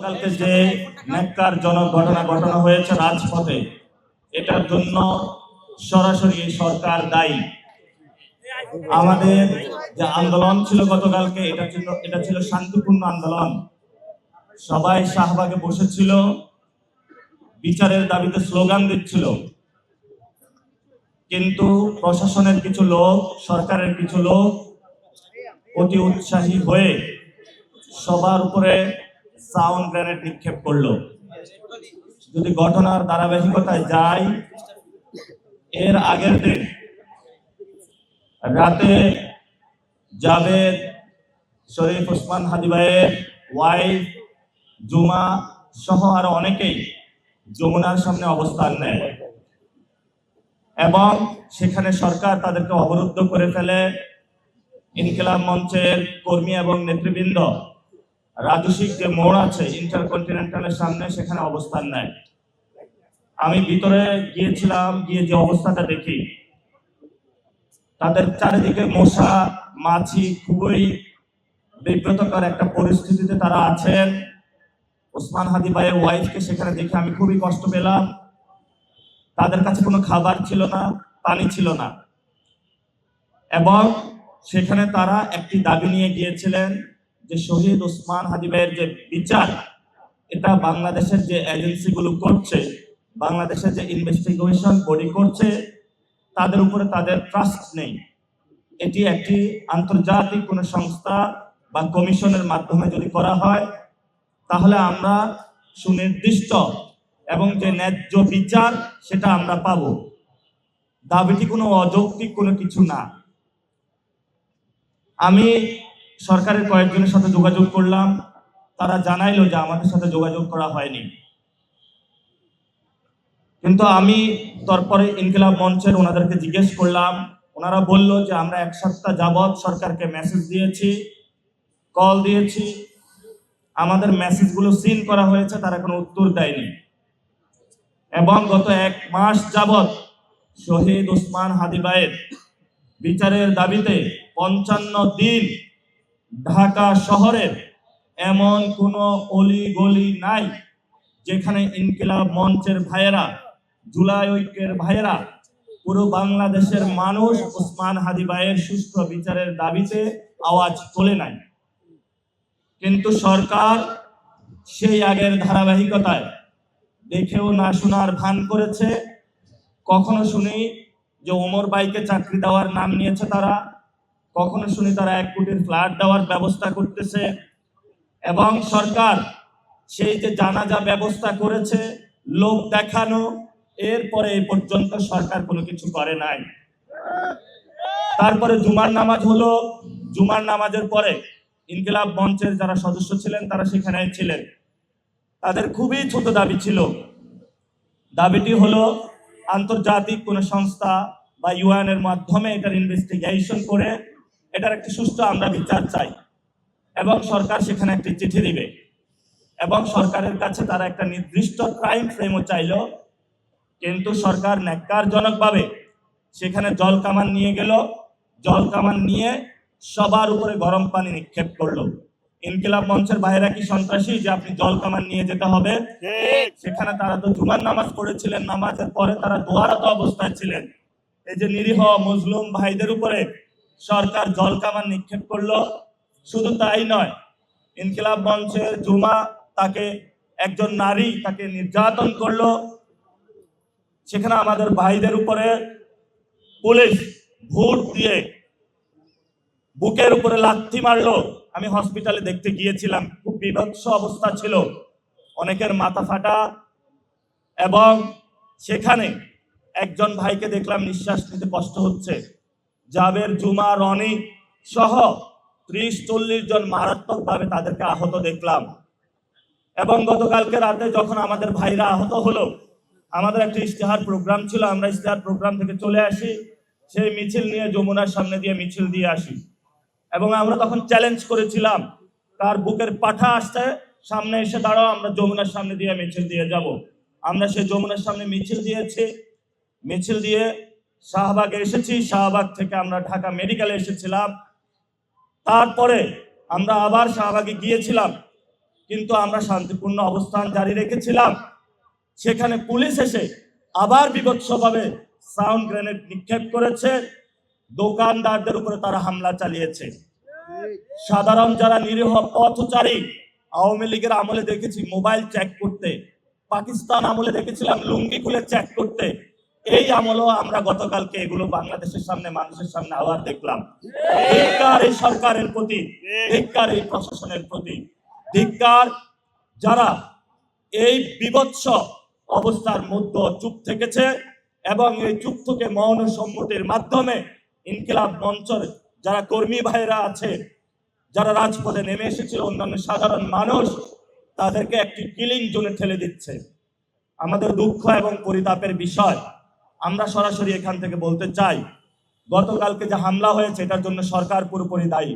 গতকালকে যে ন্যাক্কারজনক ঘটনা ঘটনা হয়েছে রাজপথে, এটার জন্য সরাসরি সরকার দায়ী। আমাদের যে আন্দোলন ছিল গতকালকে, এটা ছিল এটা ছিল শান্তিপূর্ণ আন্দোলন। সবাই শাহবাগে বসেছিল, বিচারের দাবিতে স্লোগান দিচ্ছিল। কিন্তু প্রশাসনের কিছু লোক, সরকারের কিছু লোক অতি উৎসাহী হয়ে সবার উপরে সাউন্ড গ্রেনেড নিক্ষেপ করল। যদি ঘটনার ধারাবাহিকতায় যাই, এর আগের দিন রাতে জাভেদ শরীফ ওসমান হাদিবাইয়ের ওয়াইফ জুমা সহ আরও অনেকেই যমুনার সামনে অবস্থান নেয় এবং সেখানে সরকার তাদেরকে অবরুদ্ধ করে ফেলে। ইনকিলাব মঞ্চের কর্মী এবং নেতৃবৃন্দ রাজস্বিক যে মোড় আছে, ইন্টারকন্টিনেন্টালের সামনে সেখানে অবস্থান নেয়। আমি ভিতরে গিয়েছিলাম, গিয়ে যে অবস্থাটা দেখি, তাদের চারিদিকে মশা, মাছি, খুবই বিব্রতকর একটা পরিস্থিতিতে তারা আছেন। ওসমান হাদি ভাইয়ের ওয়াইফকে সেখানে দেখে আমি খুবই কষ্ট পেলাম। তাদের কাছে কোনো খাবার ছিল না, পানি ছিল না। এবং সেখানে তারা একটি দাবি নিয়ে গিয়েছিলেন যে শহীদ ওসমান হাদি ভাইয়ের যে বিচার, এটা বাংলাদেশের যে এজেন্সিগুলো করছে, বাংলাদেশের যে ইনভেস্টিগেশন বডি করছে, তাদের উপরে তাদের ট্রাস্ট নেই। এটি একটি আন্তর্জাতিক কোনো সংস্থা বা কমিশনের মাধ্যমে যদি করা হয়, তাহলে আমরা সুনির্দিষ্ট এবং যে ন্যায্য বিচার, সেটা আমরা পাব। দাবিটি কোনো অযৌক্তিক কোনো কিছু না। আমি সরকারের কয়েকজনের সাথে যোগাযোগ করলাম। তারা জানাইলো যে আমাদের সাথে যোগাযোগ করা হয়নি। কিন্তু আমি তারপরে ইনকিলাব মঞ্চের ওনাদেরকে জিজ্ঞেস করলাম। ওনারা বলল যে আমরা এক সপ্তাহ যাবৎ সরকারকে মেসেজ দিয়েছি কল দিয়েছি। আমাদের মেসেজগুলো সিন করা হয়েছে, তারা কোনো উত্তর দেয়নি। এবং গত এক মাস যাবৎ শহীদ ওসমান হাদিবাইয়ের বিচারের দাবিতে পঞ্চান্ন দিন ঢাকা শহরের এমন কোনো অলি গলি নাই যেখানে ইনকিলাব মঞ্চের ভাইয়েরা, জুলাই ঐক্যের ভাইয়েরা, পুরো বাংলাদেশের মানুষ ওসমান হাদি ভাইয়ের সুস্থ বিচারের দাবিতে আওয়াজ তোলে নাই। কিন্তু সরকার সেই আগের ধারাবাহিকতায় দেখেও না শোনার ভান করেছে। কখনো শুনি যে ওমর বাইকে চাকরি দেওয়ার নাম নিয়েছে তারা। কখনো শুনি তারা এক কোটির ফ্ল্যাট দেওয়ার ব্যবস্থা করতেছে এবং সরকার সেই যে জানাজা ব্যবস্থা করেছে, লোক দেখানো, এরপরে এ পর্যন্ত সরকার কোনো কিছু করে নাই। তারপরে জুমার নামাজ হলো, জুমার নামাজের পরে ইনকিলাব মঞ্চের যারা সদস্য ছিলেন, তারা সেখানে ছিলেন। তাদের খুবই ছোট দাবি ছিল। দাবিটি হলো আন্তর্জাতিক কোনো সংস্থা বা ইউএন এর মাধ্যমে এটার ইনভেস্টিগেশন করে এটার একটি সুষ্ঠু আমরা বিচার চাই। এবং সরকার সেখানে একটি চিঠি দিবে। এবং সরকারের কাছে তারা একটা নির্দিষ্ট ক্রাইম ফ্রেমও চাইলো। কিন্তু সরকার ন্যাক্কারজনকভাবে সেখানে জল কামান নিয়ে গেল। জল কামান নিয়ে সবার উপরে গরম পানি নিক্ষেপ করল। ইনকিলাব মঞ্চের বাইরা কি সন্ত্রাসী যে আপনি জল কামান নিয়ে যেতে হবে? সেখানে তারা তো জুমার নামাজ পড়েছিলেন। নামাজের পরে তারা দোয়ারত অবস্থায় ছিলেন। এই যে নিরীহ মুসলিম ভাইদের উপরে সরকার জল কামান নিক্ষেপ করল। শুধু তাই নয়, ইনকিলাব মঞ্চের জুমা তাকে একজন নারী তাকে নির্যাতন করল। সেখানে আমাদের ভাইদের উপরে পুলিশ ভোট দিয়ে বুকের উপরে লাথি মারলো। আমি হসপিটালে দেখতে গিয়েছিলাম, খুব বিভৎস অবস্থা ছিল। অনেকের মাথা ফাটা এবং সেখানে একজন ভাইকে দেখলাম নিঃশ্বাস নিতে কষ্ট হচ্ছে। জাবের, জুমা, রনি সহ ত্রিশ, চল্লিশ জন মারাত্মকভাবে তাদেরকে আহত দেখলাম। এবং গতকালকে রাতে যখন আমাদের ভাইরা আহত হলো, আমাদের একটা ইশতেহার প্রোগ্রাম ছিল, আমরা ইশতেহার প্রোগ্রাম থেকে চলে আসি, সেই মিছিল নিয়ে যমুনার সামনে দিয়ে মিছিল দিয়ে আসি। এবং আমরা তখন চ্যালেঞ্জ করেছিলাম তার বুকের পাঠা আসতে সামনে এসে দাঁড়াও, আমরা যমুনার সামনে দিয়ে মিছিল দিয়ে যাব। আমরা সেই যমুনার সামনে মিছিল দিয়েছি, মিছিল দিয়ে শাহবাগে এসেছি, শাহবাগ থেকে আমরা ঢাকা মেডিকেলে এসেছিলাম। তারপরে আমরা আবার শাহবাগে গিয়েছিলাম, কিন্তু আমরা শান্তিপূর্ণ অবস্থান জারি রেখেছিলাম। সেখানে পুলিশ এসে আবার বিভৎসভাবে সাউন্ড গ্রেনেড নিক্ষেপ করেছে। দোকানদারদের উপরে তারা হামলা চালিয়েছে। সাধারণ যারা নিরীহ পথচারী, আওয়ামী লীগের আমলে দেখেছি মোবাইল চেক করতে। পাকিস্তান আমলে দেখেছিলাম লুঙ্গি খুলে চেক করতে। এই আমলও আমরা গতকালকে এগুলো বাংলাদেশের সামনে, মানুষের সামনে আবার দেখলাম। এই সরকারের প্রতি, ধিক্কার এই প্রশাসনের প্রতি। ধিক্কার যারা এই বিভৎস অবস্থার মধ্যে চুপ থেকেছে এবং এই চুপ থেকে মৌন সম্মতির মাধ্যমে ইনকিলাব মঞ্চের যারা কর্মী ভাইরা আছে, যারা রাজপথে নেমে এসেছিল, অন্যান্য সাধারণ মানুষ, তাদেরকে একটি কিলিং জোনে ঠেলে দিচ্ছে। আমাদের দুঃখ এবং পরিতাপের বিষয় আমরা সরাসরি এখান থেকে বলতে চাই, গতকালকে যে হামলা হয়েছে, এটার জন্য সরকার পুরোপুরি দায়ী।